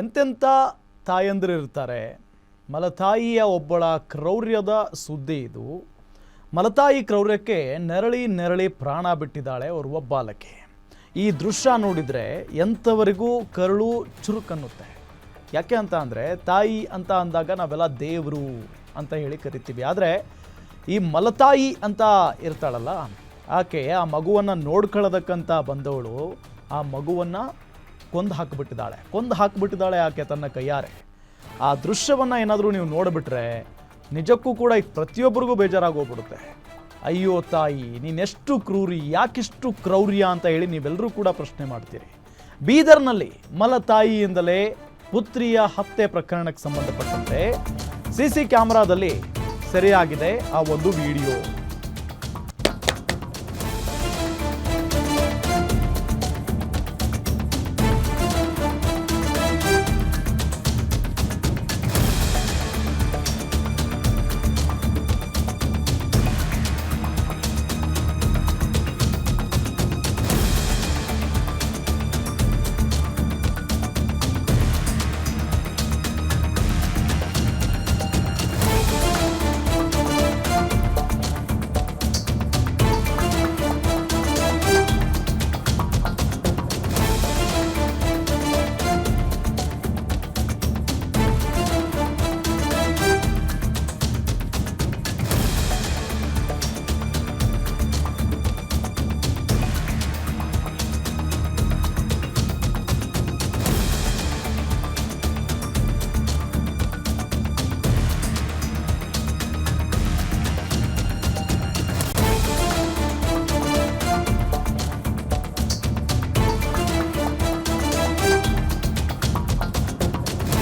ಎಂತೆಂಥ ತಾಯಂದಿರು ಇರ್ತಾರೆ ಮಲತಾಯಿಯ ಒಬ್ಬಳ ಕ್ರೌರ್ಯದ ಸುದ್ದಿ ಇದು. ಮಲತಾಯಿ ಕ್ರೌರ್ಯಕ್ಕೆ ನೆರಳಿ ನೆರಳಿ ಪ್ರಾಣ ಬಿಟ್ಟಿದ್ದಾಳೆ ಓರ್ವ ಬಾಲಕಿ. ಈ ದೃಶ್ಯ ನೋಡಿದರೆ ಎಂಥವರಿಗೂ ಕರುಳು ಚುರುಕನ್ನುತ್ತೆ. ಯಾಕೆ ಅಂತ ಅಂದರೆ ತಾಯಿ ಅಂತ ಅಂದಾಗ ನಾವೆಲ್ಲ ದೇವರು ಅಂತ ಹೇಳಿ ಕರಿತೀವಿ. ಆದರೆ ಈ ಮಲತಾಯಿ ಅಂತ ಇರ್ತಾಳಲ್ಲ, ಆಕೆ ಆ ಮಗುವನ್ನು ನೋಡ್ಕೊಳ್ಳೋದಕ್ಕಂತ ಬಂದವಳು. ಆ ಮಗುವನ್ನು ಕೊಂದು ಹಾಕಿಬಿಟ್ಟಿದ್ದಾಳೆ. ಕೊಂದು ಹಾಕಿಬಿಟ್ಟಿದ್ದಾಳೆ ಆಕೆ ತನ್ನ ಕೈಯಾರೆ. ಆ ದೃಶ್ಯವನ್ನು ಏನಾದರೂ ನೀವು ನೋಡಿಬಿಟ್ರೆ ನಿಜಕ್ಕೂ ಕೂಡ ಈ ಪ್ರತಿಯೊಬ್ಬರಿಗೂ ಬೇಜಾರಾಗೋಗ್ಬಿಡುತ್ತೆ. ಅಯ್ಯೋ ತಾಯಿ, ನೀನೆಷ್ಟು ಕ್ರೂರಿ, ಯಾಕಿಷ್ಟು ಕ್ರೌರ್ಯ ಅಂತ ಹೇಳಿ ನೀವೆಲ್ಲರೂ ಕೂಡ ಪ್ರಶ್ನೆ ಮಾಡ್ತೀರಿ. ಬೀದರ್ನಲ್ಲಿ ಮಲತಾಯಿಯಿಂದಲೇ ಪುತ್ರಿಯ ಹತ್ಯೆ ಪ್ರಕರಣಕ್ಕೆ ಸಂಬಂಧಪಟ್ಟಂತೆ ಸಿ ಸಿ ಕ್ಯಾಮ್ರಾದಲ್ಲಿ ಸೆರೆಯಾಗಿದೆ ಆ ಒಂದು ವಿಡಿಯೋ.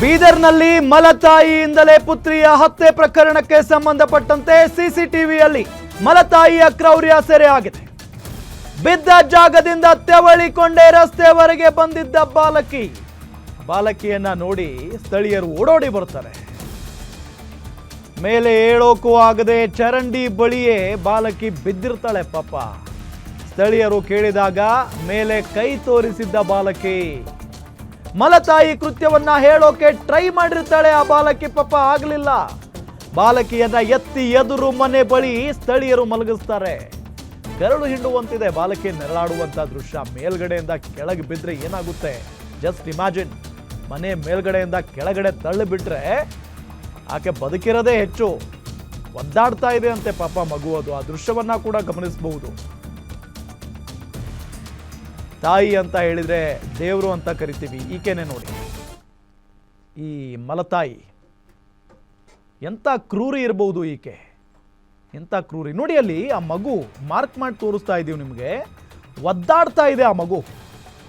ಬೀದರ್ನಲ್ಲಿ ಮಲತಾಯಿಯಿಂದಲೇ ಪುತ್ರಿಯ ಹತ್ಯೆ ಪ್ರಕರಣಕ್ಕೆ ಸಂಬಂಧಪಟ್ಟಂತೆ ಸಿಸಿಟಿವಿಯಲ್ಲಿ ಮಲತಾಯಿಯ ಕ್ರೌರ್ಯ ಆಗಿದೆ ಬಿದ್ದ ಜಾಗದಿಂದ ತೆವಳಿಕೊಂಡೇ ರಸ್ತೆವರೆಗೆ ಬಂದಿದ್ದ ಬಾಲಕಿ. ಬಾಲಕಿಯನ್ನ ನೋಡಿ ಸ್ಥಳೀಯರು ಓಡೋಡಿ ಬರ್ತಾರೆ ಮೇಲೆ ಏಳೋಕು ಆಗದೆ ಚರಂಡಿ ಬಳಿಯೇ ಬಾಲಕಿ ಬಿದ್ದಿರ್ತಾಳೆ ಪಾಪ. ಸ್ಥಳೀಯರು ಕೇಳಿದಾಗ ಮೇಲೆ ಕೈ ತೋರಿಸಿದ್ದ ಬಾಲಕಿ. ಮಲತಾಯಿ ಕೃತ್ಯವನ್ನ ಹೇಳೋಕೆ ಟ್ರೈ ಮಾಡಿರ್ತಾಳೆ ಆ ಬಾಲಕಿ ಪಾಪ ಆಗಲಿಲ್ಲ. ಬಾಲಕಿಯನ್ನ ಎತ್ತಿ ಎದುರು ಮನೆ ಬಳಿ ಸ್ಥಳೀಯರು ಮಲಗಿಸ್ತಾರೆ. ಕರಳು ಹಿಂಡುವಂತಿದೆ, ಬಾಲಕಿ ನೆರಳಾಡುವಂತ ದೃಶ್ಯ ಮೇಲ್ಗಡೆಯಿಂದ ಕೆಳಗೆ ಬಿದ್ರೆ ಏನಾಗುತ್ತೆ? ಜಸ್ಟ್ ಇಮ್ಯಾಜಿನ್ ಮನೆ ಮೇಲ್ಗಡೆಯಿಂದ ಕೆಳಗಡೆ ತಳ್ಳಿ ಬಿಟ್ರೆ ಆಕೆ ಬದುಕಿರೋದೇ ಹೆಚ್ಚು. ಒದ್ದಾಡ್ತಾ ಇದೆ ಅಂತೆ ಪಾಪ ಮಗು ಆ ದೃಶ್ಯವನ್ನ ಕೂಡ ಗಮನಿಸಬಹುದು. ತಾಯಿ ಅಂತ ಹೇಳಿದರೆ ದೇವರು ಅಂತ ಕರಿತೀವಿ. ಈಕೆನೆ ನೋಡಿ. ಈ ಮಲತಾಯಿ, ಎಂಥ ಕ್ರೂರಿ ಇರಬಹುದು ಈಕೆ? ಎಂಥ ಕ್ರೂರಿ? ನೋಡಿ ಅಲ್ಲಿ ಆ ಮಗು ಮಾರ್ಕ್ ಮಾಡಿ ತೋರಿಸ್ತಾ ಇದ್ದೀವಿ ನಿಮಗೆ. ಒದ್ದಾಡ್ತಾ ಇದೆ ಆ ಮಗು.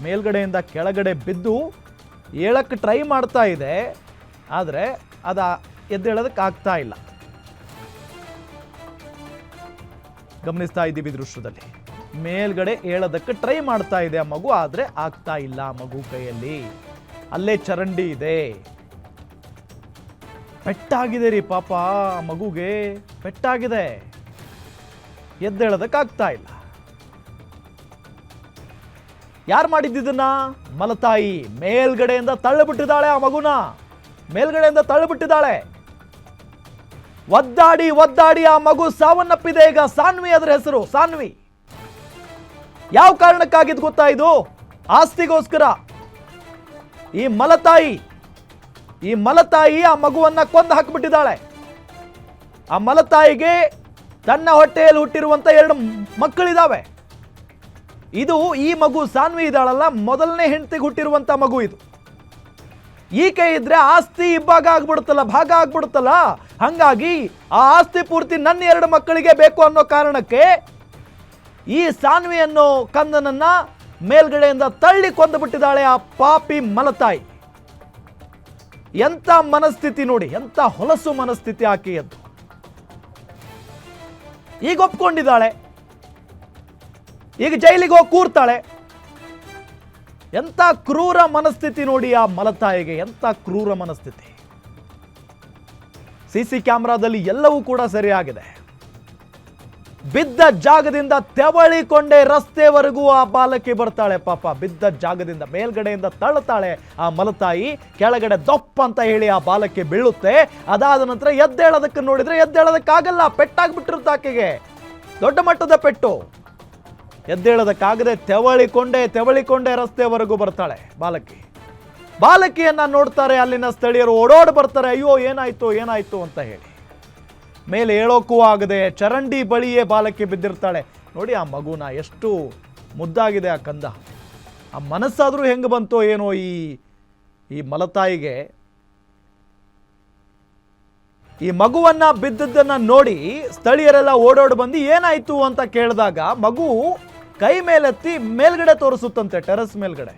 ಮೇಲ್ಗಡೆಯಿಂದ ಕೆಳಗಡೆ ಬಿದ್ದು ಹೇಳಕ್ಕೆ ಟ್ರೈ ಮಾಡ್ತಾ ಇದೆ, ಆದರೆ ಅದ ಎದ್ದೇಳೋದಕ್ಕೆ ಆಗ್ತಾ ಇಲ್ಲ. ಗಮನಿಸ್ತಾ ಇದ್ದೀವಿ ದೃಶ್ಯದಲ್ಲಿ. ಮೇಲ್ಗಡೆ ಹೇಳೋದಕ್ಕೆ ಟ್ರೈ ಮಾಡ್ತಾ ಇದೆ ಆ ಮಗು, ಆದರೆ ಆಗ್ತಾ ಇಲ್ಲ ಆ ಮಗು ಕೈಯಲ್ಲಿ. ಅಲ್ಲೇ ಚರಂಡಿ ಇದೆ. ಪೆಟ್ಟಾಗಿದೆ ರೀ ಪಾಪ ಆ ಮಗುಗೆ, ಪೆಟ್ಟಾಗಿದೆ. ಎದ್ದೇಳೋದಕ್ಕಾಗ್ತಾ ಇಲ್ಲ. ಯಾರು ಮಾಡಿದ್ದಿದ್ದನ್ನ ಮಲತಾಯಿ ಮೇಲ್ಗಡೆಯಿಂದ ತಳ್ಳಿಬಿಟ್ಟಿದ್ದಾಳೆ ಆ ಮಗುನ. ಮೇಲ್ಗಡೆಯಿಂದ ತಳ್ಳಿಬಿಟ್ಟಿದ್ದಾಳೆ. ಒದ್ದಾಡಿ ಒದ್ದಾಡಿ ಆ ಮಗು ಸಾವನ್ನಪ್ಪಿದೆ. ಈಗ ಸಾನ್ವಿ ಅದರ ಹೆಸರು, ಸಾನ್ವಿ. ಯಾವ ಕಾರಣಕ್ಕಾಗಿದ್ದು ಗೊತ್ತಾ ಇದು? ಆಸ್ತಿಗೋಸ್ಕರ. ಈ ಮಲತಾಯಿ ಈ ಮಲತಾಯಿ ಆ ಮಗುವನ್ನ ಕೊಂದು ಹಾಕಿಬಿಟ್ಟಿದ್ದಾಳೆ. ಆ ಮಲತಾಯಿಗೆ ತನ್ನ ಹೊಟ್ಟೆಯಲ್ಲಿ ಹುಟ್ಟಿರುವಂತ ಎರಡು ಮಕ್ಕಳಿದಾವೆ. ಇದು ಈ ಮಗು ಸಾನ್ವಿ ಇದ್ದಾಳಲ್ಲ, ಮೊದಲನೇ ಹೆಂಡತಿಗೆ ಹುಟ್ಟಿರುವಂತ ಮಗು ಇದು. ಈಕೆ ಇದ್ರೆ ಆಸ್ತಿ ಇಬ್ಬಾಗ ಆಗ್ಬಿಡುತ್ತಲ್ಲ, ಭಾಗ ಆಗ್ಬಿಡುತ್ತಲ್ಲ? ಹಂಗಾಗಿ ಆ ಆಸ್ತಿ ಪೂರ್ತಿ ನನ್ನ ಎರಡು ಮಕ್ಕಳಿಗೆ ಬೇಕು ಅನ್ನೋ ಕಾರಣಕ್ಕೆ ಈ ಸಾನ್ವಿಯನ್ನು ಕಂದನನ್ನ ಮೇಲ್ಗಡೆಯಿಂದ ತಳ್ಳಿ ಕೊಂದು ಬಿಟ್ಟಿದ್ದಾಳೆ ಆ ಪಾಪಿ ಮಲತಾಯಿ. ಎಂತ ಮನಸ್ಥಿತಿ ನೋಡಿ ಎಂತ ಹೊಲಸು ಮನಸ್ಥಿತಿ ಆಕೆಯದ್ದು. ಈಗ ಒಪ್ಕೊಂಡಿದ್ದಾಳೆ. ಈಗ ಜೈಲಿಗೆ ಹೋಗಿ ಕೂರ್ತಾಳೆ. ಎಂತ ಕ್ರೂರ ಮನಸ್ಥಿತಿ ನೋಡಿ ಆ ಮಲತಾಯಿಗೆ ಎಂತ ಕ್ರೂರ ಮನಸ್ಥಿತಿ. ಸಿ ಸಿ ಕ್ಯಾಮ್ರಾದಲ್ಲಿ ಎಲ್ಲವೂ ಕೂಡ ಸರಿಯಾಗಿದೆ. ಬಿದ್ದ ಜಾಗದಿಂದ ತೆವಳಿಕೊಂಡೆ ರಸ್ತೆವರೆಗೂ ಆ ಬಾಲಕಿ ಬರ್ತಾಳೆ ಪಾಪ. ಬಿದ್ದ ಜಾಗದಿಂದ ಮೇಲ್ಗಡೆಯಿಂದ ತಳ್ಳುತ್ತಾಳೆ ಆ ಮಲತಾಯಿ. ಕೆಳಗಡೆ ದೊಪ್ಪ ಅಂತ ಹೇಳಿ ಆ ಬಾಲಕಿ ಬೀಳುತ್ತೆ. ಅದಾದ ನಂತರ ಎದ್ದೇಳೋದಕ್ಕೆ ನೋಡಿದ್ರೆ ಎದ್ದೇಳೋದಕ್ಕಾಗಲ್ಲ, ಪೆಟ್ಟಾಗ್ಬಿಟ್ಟಿರುತ್ತೆ ಆಕೆಗೆ. ದೊಡ್ಡ ಮಟ್ಟದ ಪೆಟ್ಟು. ಎದ್ದೇಳೋದಕ್ಕಾಗದೆ ತೆವಳಿಕೊಂಡೆ ತೆವಳಿಕೊಂಡೆ ರಸ್ತೆವರೆಗೂ ಬರ್ತಾಳೆ ಬಾಲಕಿ. ಬಾಲಕಿಯನ್ನ ನೋಡ್ತಾರೆ, ಅಲ್ಲಿನ ಸ್ಥಳೀಯರು ಓಡೋಡ್ ಬರ್ತಾರೆ, ಅಯ್ಯೋ, ಏನಾಯ್ತು ಏನಾಯ್ತು? ಅಂತ ಹೇಳಿ. ಮೇಲೆ ಹೇಳೋಕ್ಕೂ ಆಗದೆ ಚರಂಡಿ ಬಳಿಯೇ ಬಾಲಕ್ಕೆ ಬಿದ್ದಿರ್ತಾಳೆ. ನೋಡಿ ಆ ಮಗುನ ಎಷ್ಟು ಮುದ್ದಾಗಿದೆ ಆ ಕಂದ. ಆ ಮನಸ್ಸಾದರೂ ಹೆಂಗೆ ಬಂತೋ ಏನೋ ಈ ಈ ಮಲತಾಯಿಗೆ. ಈ ಮಗುವನ್ನ ಬಿದ್ದದ್ದನ್ನು ನೋಡಿ ಸ್ಥಳೀಯರೆಲ್ಲ ಓಡೋಡ್ ಬಂದು ಏನಾಯ್ತು ಅಂತ ಕೇಳಿದಾಗ ಮಗು ಕೈ ಮೇಲೆತ್ತಿ ಮೇಲ್ಗಡೆ ತೋರಿಸುತ್ತಂತೆ, ಟೆರಸ್ ಮೇಲ್ಗಡೆ.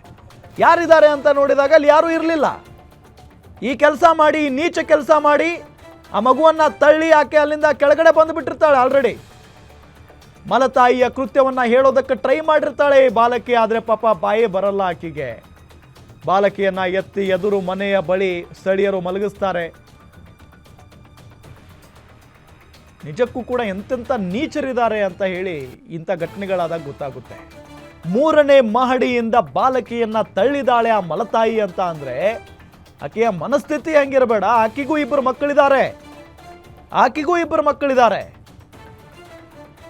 ಯಾರಿದ್ದಾರೆ ಅಂತ ನೋಡಿದಾಗ ಅಲ್ಲಿ ಯಾರೂ ಇರಲಿಲ್ಲ. ಈ ಕೆಲಸ ಮಾಡಿ ನೀಚ ಕೆಲಸ ಮಾಡಿ ಆ ಮಗುವನ್ನ ತಳ್ಳಿ ಆಕೆ ಅಲ್ಲಿಂದ ಕೆಳಗಡೆ ಬಂದುಬಿಟ್ಟಿರ್ತಾಳೆ ಆಲ್ರೆಡಿ ಮಲತಾಯಿಯ ಕೃತ್ಯವನ್ನ ಹೇಳೋದಕ್ಕೆ ಟ್ರೈ ಮಾಡಿರ್ತಾಳೆ ಈ ಬಾಲಕಿ, ಆದರೆ ಪಾಪ ಬಾಯಿ ಬರಲ್ಲ ಆಕೆಗೆ. ಬಾಲಕಿಯನ್ನ ಎತ್ತಿ ಎದುರು ಮನೆಯ ಬಳಿ ಸ್ಥಳೀಯರು ಮಲಗಿಸ್ತಾರೆ. ನಿಜಕ್ಕೂ ಕೂಡ ಎಂತೆಂಥ ನೀಚರಿದ್ದಾರೆ ಅಂತ ಹೇಳಿ ಇಂಥ ಘಟನೆಗಳಾದಾಗ ಗೊತ್ತಾಗುತ್ತೆ. ಮೂರನೇ ಮಹಡಿಯಿಂದ ಬಾಲಕಿಯನ್ನ ತಳ್ಳಿದಾಳೆ ಆ ಮಲತಾಯಿ ಅಂತ ಅಂದ್ರೆ ಆಕೆಯ ಮನಸ್ಥಿತಿ ಹೆಂಗಿರಬೇಡ. ಆಕೆಗೂ ಇಬ್ಬರು ಮಕ್ಕಳಿದ್ದಾರೆ. ಆಕೆಗೂ ಇಬ್ಬರು ಮಕ್ಕಳಿದ್ದಾರೆ.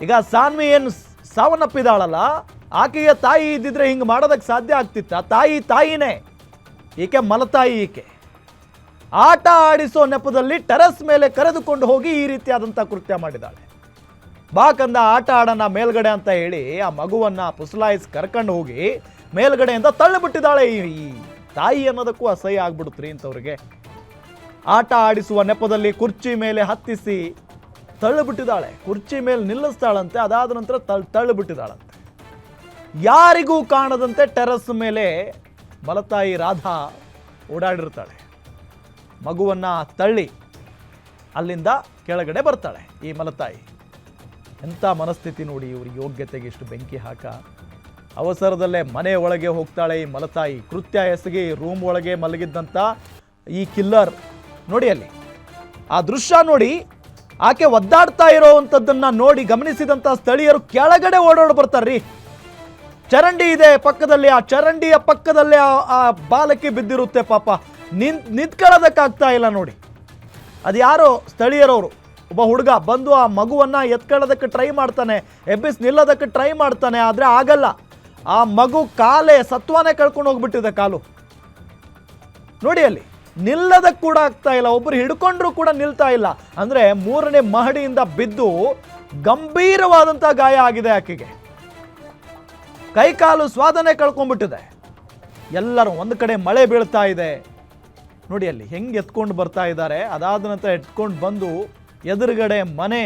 ಈಗ ಸಾನ್ವಿ ಏನು ಸಾವನ್ನಪ್ಪಿದಾಳಲ್ಲ? ಆಕೆಯ ತಾಯಿ ಇದ್ದಿದ್ರೆ ಹಿಂಗೆ ಮಾಡೋದಕ್ಕೆ ಸಾಧ್ಯ ಆಗ್ತಿತ್ತ? ತಾಯಿ ತಾಯಿನೇ. ಈಕೆ ಮಲತಾಯಿ ಈಕೆ. ಆಟ ಆಡಿಸೋ ನೆಪದಲ್ಲಿ ಟೆರಸ್ ಮೇಲೆ ಕರೆದುಕೊಂಡು ಹೋಗಿ ಈ ರೀತಿಯಾದಂಥ ಕೃತ್ಯ ಮಾಡಿದ್ದಾಳೆ ಬಾಕಂದ ಆಟ ಆಡೋಣ ಮೇಲ್ಗಡೆ ಅಂತ ಹೇಳಿ ಆ ಮಗುವನ್ನ ಪುಸಲಾಯಿಸಿ ಕರ್ಕೊಂಡು ಹೋಗಿ ಮೇಲ್ಗಡೆಯಿಂದ ತಳ್ಳಿಬಿಟ್ಟಿದ್ದಾಳೆ ಈ ಈ ತಾಯಿ ಅನ್ನೋದಕ್ಕೂ ಅಸಹ್ಯ ಆಗ್ಬಿಡುತ್ರಿ ಇಂಥವ್ರಿಗೆ ಆಟ ಆಡಿಸುವ ನೆಪದಲ್ಲಿ ಕುರ್ಚಿ ಮೇಲೆ ಹತ್ತಿಸಿ ತಳ್ಳಿಬಿಟ್ಟಿದ್ದಾಳೆ. ಕುರ್ಚಿ ಮೇಲೆ ನಿಲ್ಲಿಸ್ತಾಳಂತೆ, ಅದಾದ ನಂತರ ತಳ್ ತಳ್ಳಿಬಿಟ್ಟಿದ್ದಾಳಂತೆ. ಯಾರಿಗೂ ಕಾಣದಂತೆ ಟೆರಸ್ ಮೇಲೆ ಮಲತಾಯಿ ರಾಧಾ ಓಡಾಡಿರ್ತಾಳೆ. ಮಗುವನ್ನು ತಳ್ಳಿ ಅಲ್ಲಿಂದ ಕೆಳಗಡೆ ಬರ್ತಾಳೆ ಈ ಮಲತಾಯಿ. ಎಂಥ ಮನಸ್ಥಿತಿ ನೋಡಿ ಇವ್ರಿಗೆ ಯೋಗ್ಯತೆಗೆ ಇಷ್ಟು ಬೆಂಕಿ ಹಾಕ. ಅವಸರದಲ್ಲೇ ಮನೆ ಒಳಗೆ ಹೋಗ್ತಾಳೆ ಈ ಮಲತಾಯಿ. ಕೃತ್ಯ ಎಸಗಿ ರೂಮ್ ಒಳಗೆ ಮಲಗಿದ್ದಂಥ ಈ ಕಿಲ್ಲರ್ ನೋಡಿ ಅಲ್ಲಿ. ಆ ದೃಶ್ಯ ನೋಡಿ ಆಕೆ ಒದ್ದಾಡ್ತಾ ಇರೋವಂಥದ್ದನ್ನ ನೋಡಿ ಗಮನಿಸಿದಂಥ ಸ್ಥಳೀಯರು ಕೆಳಗಡೆ ಓಡೋಡ್ ಬರ್ತಾರ್ರಿ. ಚರಂಡಿ ಇದೆ ಪಕ್ಕದಲ್ಲಿ, ಆ ಚರಂಡಿಯ ಪಕ್ಕದಲ್ಲೇ ಆ- ಬಾಲಕಿ ಬಿದ್ದಿರುತ್ತೆ ಪಾಪ. ನಿಂತ್, ನಿಂತ್ಕೊಳ್ಳೋದಕ್ಕಾಗ್ತಾ ಇಲ್ಲ ನೋಡಿ. ಅದು ಯಾರೋ ಸ್ಥಳೀಯರವರು. ಒಬ್ಬ ಹುಡುಗ ಬಂದು ಆ ಮಗುವನ್ನ ಎತ್ಕೊಳ್ಳೋದಕ್ಕೆ ಟ್ರೈ ಮಾಡ್ತಾನೆ. ಎಬ್ಬಿಸ್ ನಿಲ್ಲೋದಕ್ಕೆ ಟ್ರೈ ಮಾಡ್ತಾನೆ, ಆದರೆ ಆಗಲ್ಲ. ಆ ಮಗು ಕಾಲೇ ಸತ್ವಾನೇ ಕಳ್ಕೊಂಡು ಹೋಗ್ಬಿಟ್ಟಿದೆ ಕಾಲು. ನೋಡಿ ಅಲ್ಲಿ ನಿಲ್ಲದಕ್ಕೆ ಕೂಡ ಆಗ್ತಾ ಇಲ್ಲ ಒಬ್ಬರು ಹಿಡ್ಕೊಂಡ್ರು ಕೂಡ ನಿಲ್ತಾ ಇಲ್ಲ. ಅಂದ್ರೆ ಮೂರನೇ ಮಹಡಿಯಿಂದ ಬಿದ್ದು ಗಂಭೀರವಾದಂಥ ಗಾಯ ಆಗಿದೆ ಆಕೆಗೆ. ಕೈಕಾಲು ಸ್ವಾದನೆ ಕಳ್ಕೊಂಡ್ಬಿಟ್ಟಿದೆ. ಎಲ್ಲರೂ ಒಂದು ಕಡೆ ಮಳೆ ಬೀಳ್ತಾ ಇದೆ. ನೋಡಿ ಅಲ್ಲಿ ಹೆಂಗೆ ಎತ್ಕೊಂಡು ಬರ್ತಾ ಇದ್ದಾರೆ. ಅದಾದ ನಂತರ ಎತ್ಕೊಂಡು ಬಂದು ಎದುರುಗಡೆ ಮನೆ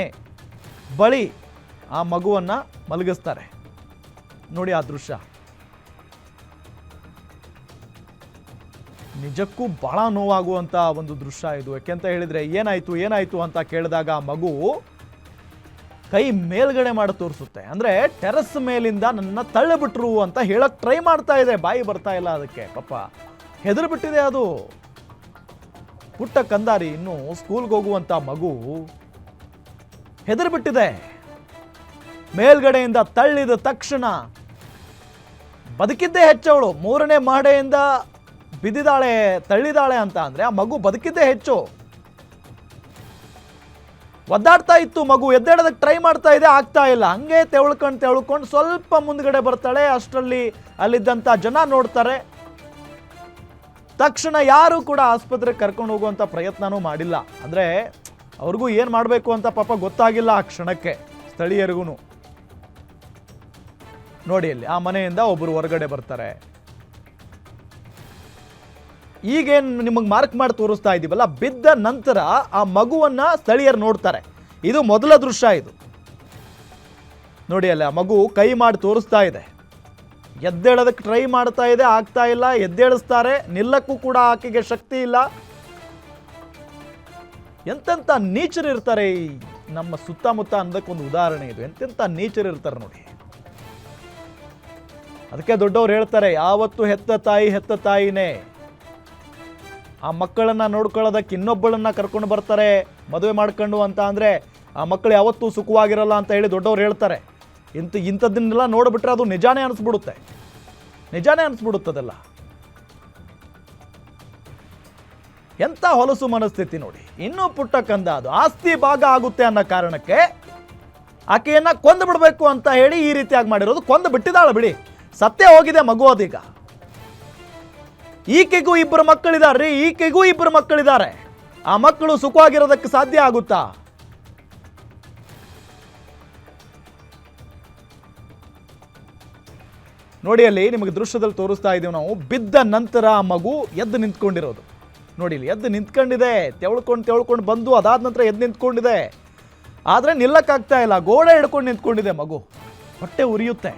ಬಳಿ ಆ ಮಗುವನ್ನು ಮಲಗಿಸ್ತಾರೆ. ನೋಡಿ ಆ ದೃಶ್ಯ. ನಿಜಕ್ಕೂ ಬಹಳ ನೋವಾಗುವಂಥ ಒಂದು ದೃಶ್ಯ ಇದು. ಯಾಕೆಂತ ಹೇಳಿದ್ರೆ ಏನಾಯ್ತು ಏನಾಯ್ತು ಅಂತ ಕೇಳಿದಾಗ ಮಗು ಕೈ ಮೇಲ್ಗಡೆ ಮಾಡಿ ತೋರಿಸುತ್ತೆ. ಅಂದ್ರೆ ಟೆರಸ್ ಮೇಲಿಂದ ನನ್ನ ತಳ್ಳಿಬಿಟ್ರು ಅಂತ ಹೇಳಕ್ ಟ್ರೈ ಮಾಡ್ತಾ ಇದೆ. ಬಾಯಿ ಬರ್ತಾ ಇಲ್ಲ ಅದಕ್ಕೆ. ಪಾಪ ಹೆದರ್ಬಿಟ್ಟಿದೆ ಅದು. ಪುಟ್ಟ ಕಂದಾರಿ ಇನ್ನು ಸ್ಕೂಲ್ಗೆ ಹೋಗುವಂತ ಮಗು ಹೆದರ್ಬಿಟ್ಟಿದೆ ಮೇಲ್ಗಡೆಯಿಂದ ತಳ್ಳಿದ ತಕ್ಷಣ ಬದುಕಿದ್ದೇ ಹೆಚ್ಚವಳು. ಮೂರನೇ ಮಹಡೆಯಿಂದ ಬಿದ್ದಿದ್ದಾಳೆ ತಳ್ಳಿದಾಳೆ ಅಂತ ಅಂದರೆ ಆ ಮಗು ಬದುಕಿದ್ದೇ ಹೆಚ್ಚು. ಒದ್ದಾಡ್ತಾ ಇತ್ತು ಮಗು, ಎದ್ದೇಳೋದಕ್ಕೆ ಟ್ರೈ ಮಾಡ್ತಾ ಇದೆ, ಆಗ್ತಾ ಇಲ್ಲ. ಹಂಗೆ ತೆವಳ್ಕೊಂಡು ತೆವಳ್ಕೊಂಡು ಸ್ವಲ್ಪ ಮುಂದ್ಗಡೆ ಬರ್ತಾಳೆ. ಅಷ್ಟರಲ್ಲಿ ಅಲ್ಲಿದ್ದಂಥ ಜನ ನೋಡ್ತಾರೆ. ತಕ್ಷಣ ಯಾರು ಕೂಡ ಆಸ್ಪತ್ರೆಗೆ ಕರ್ಕೊಂಡು ಹೋಗುವಂಥ ಪ್ರಯತ್ನನೂ ಮಾಡಿಲ್ಲ. ಅಂದರೆ ಅವ್ರಿಗೂ ಏನು ಮಾಡಬೇಕು ಅಂತ ಪಾಪ ಗೊತ್ತಾಗಿಲ್ಲ ಆ ಕ್ಷಣಕ್ಕೆ ಸ್ಥಳೀಯರಿಗೂ ನೋಡಿ ಅಲ್ಲಿ ಆ ಮನೆಯಿಂದ ಒಬ್ಬರು ಹೊರಗಡೆ ಬರ್ತಾರೆ. ಈಗೇನು ನಿಮಗೆ ಮಾರ್ಕ್ ಮಾಡಿ ತೋರಿಸ್ತಾ ಇದ್ದೀವಲ್ಲ ಬಿದ್ದ ನಂತರ ಆ ಮಗುವನ್ನ ಸ್ಥಳೀಯರು ನೋಡ್ತಾರೆ. ಇದು ಮೊದಲ ದೃಶ್ಯ ಇದು. ನೋಡಿ ಅಲ್ಲಿ, ಆ ಮಗು ಕೈ ಮಾಡಿ ತೋರಿಸ್ತಾ ಇದೆ. ಎದ್ದೇಳೋದಕ್ಕೆ ಟ್ರೈ ಮಾಡ್ತಾ ಇದೆ, ಆಗ್ತಾ ಇಲ್ಲ, ಎದ್ದೇಳಿಸ್ತಾರೆ, ನಿಲ್ಲಕ್ಕೂ ಕೂಡ ಆಕೆಗೆ ಶಕ್ತಿ ಇಲ್ಲ. ಎಂತೆಂಥ ನೀಚರು ಇರ್ತಾರೆ ಈ ನಮ್ಮ ಸುತ್ತಮುತ್ತ ಅನ್ನೋದಕ್ಕೊಂದು ಉದಾಹರಣೆ ಇದು. ಎಂತೆಂಥ ನೀಚರು ಇರ್ತಾರೆ ನೋಡಿ. ಅದಕ್ಕೆ ದೊಡ್ಡವ್ರು ಹೇಳ್ತಾರೆ, ಯಾವತ್ತು ಹೆತ್ತ ತಾಯಿ ಹೆತ್ತ ತಾಯಿನೇ, ಆ ಮಕ್ಕಳನ್ನ ನೋಡ್ಕೊಳ್ಳೋದಕ್ಕೆ ಇನ್ನೊಬ್ಬಳನ್ನ ಕರ್ಕೊಂಡು ಬರ್ತಾರೆ, ಮದುವೆ ಮಾಡ್ಕೊಂಡು ಅಂತ ಅಂದರೆ ಆ ಮಕ್ಕಳು ಯಾವತ್ತೂ ಸುಖವಾಗಿರಲ್ಲ ಅಂತ ಹೇಳಿ ದೊಡ್ಡವ್ರು ಹೇಳ್ತಾರೆ. ಇಂಥ, ಇಂಥದ್ದನ್ನೆಲ್ಲ ನೋಡಿಬಿಟ್ರೆ ಅದು ನಿಜಾನೇ ಅನಿಸ್ಬಿಡುತ್ತೆ. ನಿಜಾನೇ ಅನಿಸ್ಬಿಡುತ್ತದೆಲ್ಲ. ಎಂಥ ಹೊಲಸು ಮನಸ್ಥಿತಿ ನೋಡಿ. ಇನ್ನೂ ಪುಟ್ಟ ಕಂದ ಅದು. ಆಸ್ತಿ ಭಾಗ ಆಗುತ್ತೆ ಅನ್ನೋ ಕಾರಣಕ್ಕೆ ಆಕೆಯನ್ನ ಕೊಂದು ಬಿಡಬೇಕು ಅಂತ ಹೇಳಿ ಈ ರೀತಿಯಾಗಿ ಮಾಡಿರೋದು. ಕೊಂದು ಬಿಟ್ಟಿದ್ದಾಳೆ ಬಿಡಿ. ಸತ್ಯ ಹೋಗಿದೆ ಮಗು ಅದೀಗ. ಈಕೆಗೂ ಇಬ್ಬರು ಮಕ್ಕಳಿದ್ದಾರೆ, ಈಕೆಗೂ ಇಬ್ಬರು ಮಕ್ಕಳಿದ್ದಾರೆ. ಆ ಮಕ್ಕಳು ಸುಖವಾಗಿರೋದಕ್ಕೆ ಸಾಧ್ಯ ಆಗುತ್ತಾ? ನೋಡಿ ಅಲ್ಲಿ ನಿಮಗೆ ದೃಶ್ಯದಲ್ಲಿ ತೋರಿಸ್ತಾ ಇದ್ದೀವಿ ನಾವು. ಬಿದ್ದ ನಂತರ ಆ ಮಗು ಎದ್ದು ನಿಂತ್ಕೊಂಡಿರೋದು. ನೋಡಿ ಇಲ್ಲಿ ಎದ್ದು ನಿಂತ್ಕೊಂಡಿದೆ, ತೆವಳ್ಕೊಂಡು ತೆವಳ್ಕೊಂಡು ಬಂದು ಅದಾದ ನಂತರ ಎದ್ದು ನಿಂತ್ಕೊಂಡಿದೆ. ಆದರೆ ನಿಲ್ಲಕ್ಕಾಗ್ತಾ ಇಲ್ಲ, ಗೋಡೆ ಹಿಡ್ಕೊಂಡು ನಿಂತ್ಕೊಂಡಿದೆ ಮಗು. ಹೊಟ್ಟೆ ಉರಿಯುತ್ತೆ.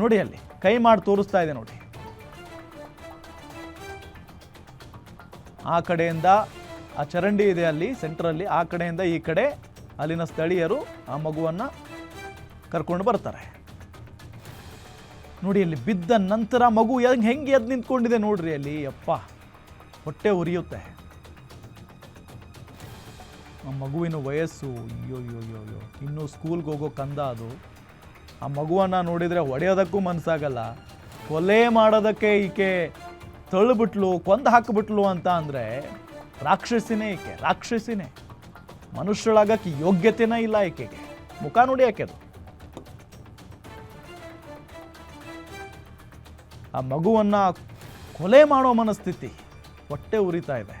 ನೋಡಿ ಅಲ್ಲಿ, ಕೈ ಮಾಡಿ ತೋರಿಸ್ತಾ ಇದೆ ನೋಡಿ. ಆ ಕಡೆಯಿಂದ ಆ ಚರಂಡಿ ಇದೆ ಅಲ್ಲಿ, ಸೆಂಟ್ರಲ್ಲಿ, ಆ ಕಡೆಯಿಂದ ಈ ಕಡೆ ಅಲ್ಲಿನ ಸ್ಥಳೀಯರು ಆ ಮಗುವನ್ನು ಕರ್ಕೊಂಡು ಬರ್ತಾರೆ. ನೋಡಿ ಅಲ್ಲಿ ಬಿದ್ದ ನಂತರ ಮಗು ಹೆಂಗೆ ಹೆಂಗೆ ಎದ್ದು ನಿಂತ್ಕೊಂಡಿದೆ ನೋಡ್ರಿ ಅಲ್ಲಿ ಅಪ್ಪ ಹೊಟ್ಟೆ ಉರಿಯುತ್ತೆ. ಆ ಮಗುವಿನ ವಯಸ್ಸು ಅಯ್ಯೋ ಅಯ್ಯೋ ಅಯ್ಯೋ ಇನ್ನೂ ಸ್ಕೂಲ್ಗೆ ಹೋಗೋ ಕಂದ ಅದು. ಆ ಮಗುವನ್ನು ನೋಡಿದರೆ ಹೊಡೆಯೋದಕ್ಕೂ ಮನಸ್ಸಾಗಲ್ಲ ಕೊಲೆ ಮಾಡೋದಕ್ಕೆ ಈಕೆ ತಳ್ಳಿಬಿಟ್ಲು, ಕೊಂದು ಹಾಕಿಬಿಟ್ಲು ಅಂತ ಅಂದರೆ ರಾಕ್ಷಸಿನೇ ಈಕೆ, ರಾಕ್ಷಸಿನೇ. ಮನುಷ್ಯಳಾಗಕ್ಕೆ ಯೋಗ್ಯತೆನೇ ಇಲ್ಲ ಈಕೆಗೆ. ಮುಖ ನೋಡಿ ಆಕೆದು ಆ ಮಗುವನ್ನ ಕೊಲೆ ಮಾಡೋ ಮನಸ್ಥಿತಿ ಹೊಟ್ಟೆ ಉರಿತಾ ಇದೆ.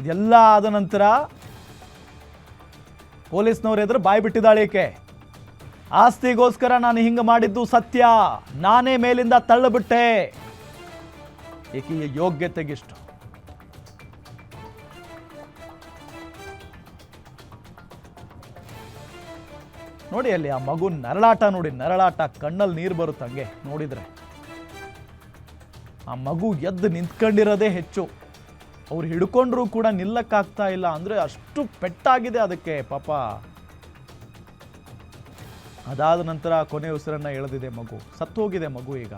ಇದೆಲ್ಲ ಆದ ನಂತರ ಪೊಲೀಸ್ನವ್ರ ಎದುರು ಬಾಯಿ ಬಿಟ್ಟಿದ್ದಾಳೆ ಈಕೆ. ಆಸ್ತಿಗೋಸ್ಕರ ನಾನು ಹಿಂಗೆ ಮಾಡಿದ್ದು ಸತ್ಯ. ನಾನೇ ಮೇಲಿಂದ ತಳ್ಳಬಿಟ್ಟೆ. ಈಕೆಯ ಯೋಗ್ಯತೆಗಿಷ್ಟು ನೋಡಿ ಅಲ್ಲಿ ಆ ಮಗು ನರಳಾಟ ನೋಡಿ, ನರಳಾಟ, ಕಣ್ಣಲ್ಲಿ ನೀರು ಬರುತ್ತೆ ಹಂಗೆ ನೋಡಿದ್ರೆ. ಆ ಮಗು ಎದ್ದು ನಿಂತ್ಕೊಂಡಿರೋದೇ ಹೆಚ್ಚು. ಅವ್ರು ಹಿಡ್ಕೊಂಡ್ರು ಕೂಡ ನಿಲ್ಲಕ್ಕಾಗ್ತಾ ಇಲ್ಲ ಅಂದರೆ ಅಷ್ಟು ಪೆಟ್ಟಾಗಿದೆ ಅದಕ್ಕೆ, ಪಾಪ. ಅದಾದ ನಂತರ ಕೊನೆ ಉಸಿರನ್ನ ಎಳೆದಿದೆ ಮಗು. ಸತ್ತೋಗಿದೆ ಮಗು ಈಗ.